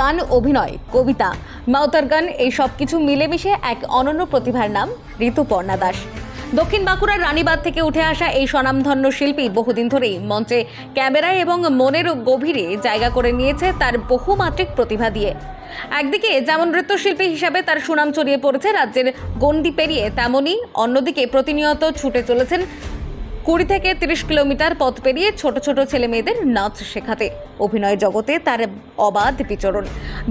গান অভিনয়, কবিতা মাউতার গান, এই সব কিছু মিলেমিশে এক অনন্য প্রতিভার নাম ঋতুপর্ণা দাস। দক্ষিণ বাঁকুড়ার রানীবাদ থেকে উঠে আসা এই স্বনামধন্য শিল্পী বহুদিন ধরেই মঞ্চে ক্যামেরায় এবং মনের গভীরে জায়গা করে নিয়েছে তার বহুমাত্রিক প্রতিভা দিয়ে। একদিকে যেমন নৃত্যশিল্পী হিসাবে তার সুনাম ছড়িয়ে পড়েছে রাজ্যের গণ্ডি পেরিয়ে তেমনই অন্যদিকে প্রতিনিয়ত ছুটে চলেছেন কুড়ি থেকে তিরিশ কিলোমিটার পথ পেরিয়ে ছোট ছোট ছেলে মেয়েদের নাচ শেখাতে। অভিনয় জগতে তার অবাধ বিচরণ।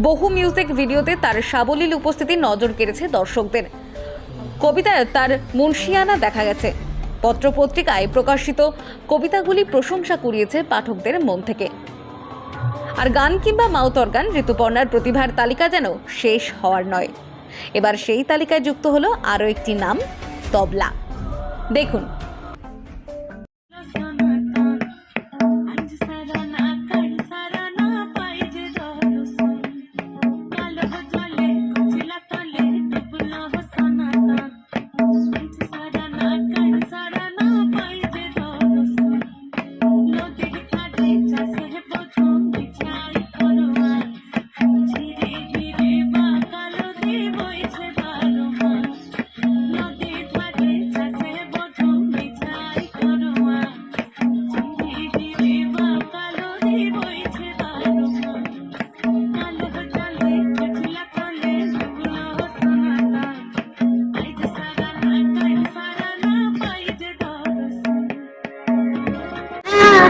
বহু মিউজিক ভিডিওতে তার সাবলীল উপস্থিতি নজর কেড়েছে দর্শকদের। কবিতায় তার মুন্সিয়ানা দেখা গেছে। পত্রপত্রিকায় প্রকাশিত কবিতাগুলি প্রশংসা কুড়িয়েছে পাঠকদের মন থেকে। আর গান কিংবা মাউতর গান ঋতুপর্ণার প্রতিভার তালিকা যেন শেষ হওয়ার নয়। এবার সেই তালিকায় যুক্ত হলো আরও একটি নাম, তবলা। দেখুন।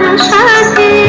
achar que